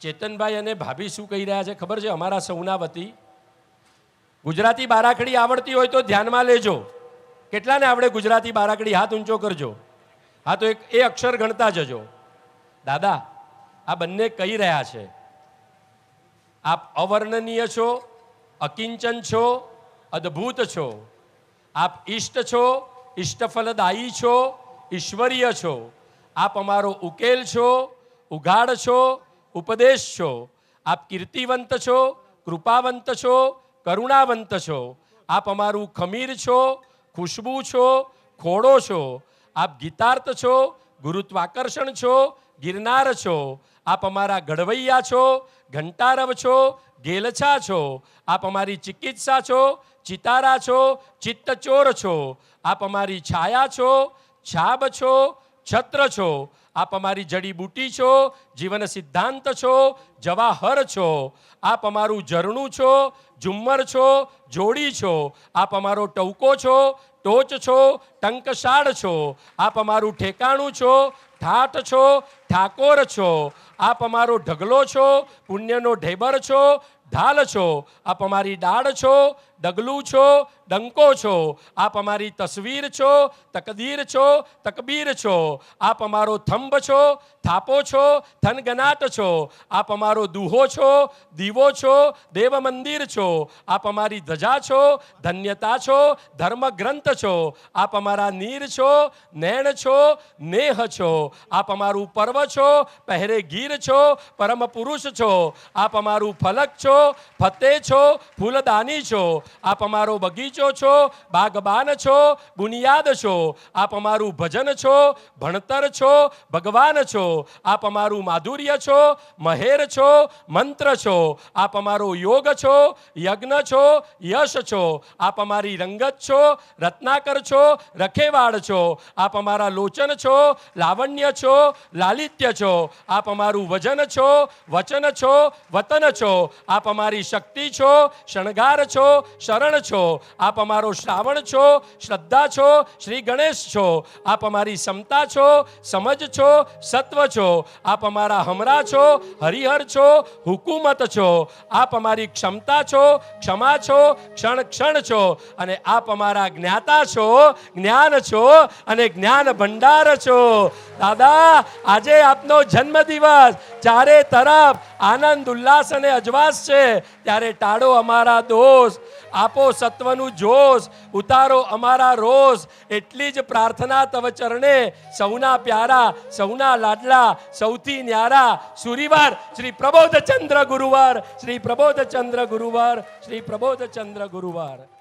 ચેતનભાઈ અને ભાભી શું કહી રહ્યા છે ખબર છે? અમારા સૌના વતી. ગુજરાતી બારાખડી આવડતી હોય તો ધ્યાનમાં લેજો. કેટલાને આવડે ગુજરાતી બારાખડી? હાથ ઊંચો કરજો. હા, તો એક એ અક્ષર ગણતા જજો. દાદા, આ બંને કહી રહ્યા છે. આપ અવર્ણનીય છો, અકિંચન છો, અદ્ભુત છો. આપ ઈષ્ટ છો, ઈષ્ટફલદાયી છો, ઈશ્વરીય છો. આપ અમારો ઉકેલ છો, ઉઘાડ છો ઉપદેશ. છો આપ કીર્તિવંત છો, કૃપાવંત છો, કરુણાવંત છો. આપ અમારું ખમીર છો, ખુશ્બુ છો, ખોડો છો. આપ ગીતાર્થ છો, ગુરુત્વાકર્ષણ છો, ગિરનાર છો. આપ અમારા ઘડવૈયા છો, ઘંટારવ છો, ગેલછા છો. આપ અમારી ચિકિત્સા છો, ચિતારા છો, ચિત્તચોર છો. આપ અમારી છાયા છો, છાબ છો, છત્ર છો. આપ અમારી જડીબૂટી છો, જીવન સિદ્ધાંત છો, જવાહર છો, આપ અમારું ઝરણું છો, ઝુમ્મર છો, જોડી છો, આપ અમારો ટવકો છો, ટોચ છો, ટંકશાળ છો, આપ અમારું ઠેકાણું છો ઠાઠ છો, ઠાકોર છો, આપ અમારો ઢગલો છો, પુણ્યનો ઢેબર છો ઢાલ છો, આપ અમારી ડાળ છો, ડગલું છો, ડંકો છો, આપ અમારી તસવીર છો, તકદીર છો, તકબીર છો, આપ અમારો થંભ છો, થાપો છો, થનગનાટ છો, આપ અમારો દુહો છો, દીવો છો દેવ મંદિર છો, આપ અમારી ધજા છો, ધન્યતા છો ધર્મ ગ્રંથ છો, આપ અમારા નીર છો નૈણ છો, નેહ છો, આપ અમારું પર્વ છો પહેરે ગીર છો પરમ પુરુષ છો, આપ અમારું ફલક છો ફતે છો, ફૂલદાની છો, આપ અમારો બગીચો છો, બાગબાન છો, બુનિયાદ છો, આપ અમારું ભજન છો, ભણતર છો, ભગવાન છો, આપ અમારું માધુર્ય છો, મહેર છો, મંત્ર છો, આપ અમારો યોગ છો, યજ્ઞ છો, યશ છો, આપ અમારી રંગત છો, રત્નાકર છો, રખેવાળ છો, આપ અમારા લોચન છો, લાવણ્ય છો, લાલિત્ય છો, આપ અમારું વજન છો, વચન છો, વતન છો અમારી શક્તિ છો, શણગાર છો, શરણ છો. આપ અમારો શ્રાવણ છો, શ્રદ્ધા છો, શ્રી ગણેશ છો. આપ અમારી ક્ષમતા છો, સમજ છો, સત્વ છો. આપ અમારા હમરા છો, હરિહર છો, હુકુમત છો. આપ અમારી ક્ષમતા છો, ક્ષમા છો, ક્ષણ ક્ષણ છો. અને આપ અમારા જ્ઞાતા છો, જ્ઞાન છો અને જ્ઞાન ભંડાર છો. દાદા, આજે આપનો જન્મદિવસ. ચારે તરફ આનંદ, ઉલ્લાસ અને અજવાસ છે. ત્યારે ટાળો અમારા દોષ, આપો સત્વનું જોશ, ઉતારો અમારા રોષ. એટલી જ પ્રાર્થના તવ ચરણે સૌના પ્યારા, સૌના લાડલા, સૌથી ન્યારા. સુરીવાર શ્રી પ્રબોધચંદ્ર ગુરુવાર, શ્રી પ્રબોધચંદ્ર ગુરુવાર, શ્રી પ્રબોધચંદ્ર ગુરુવાર.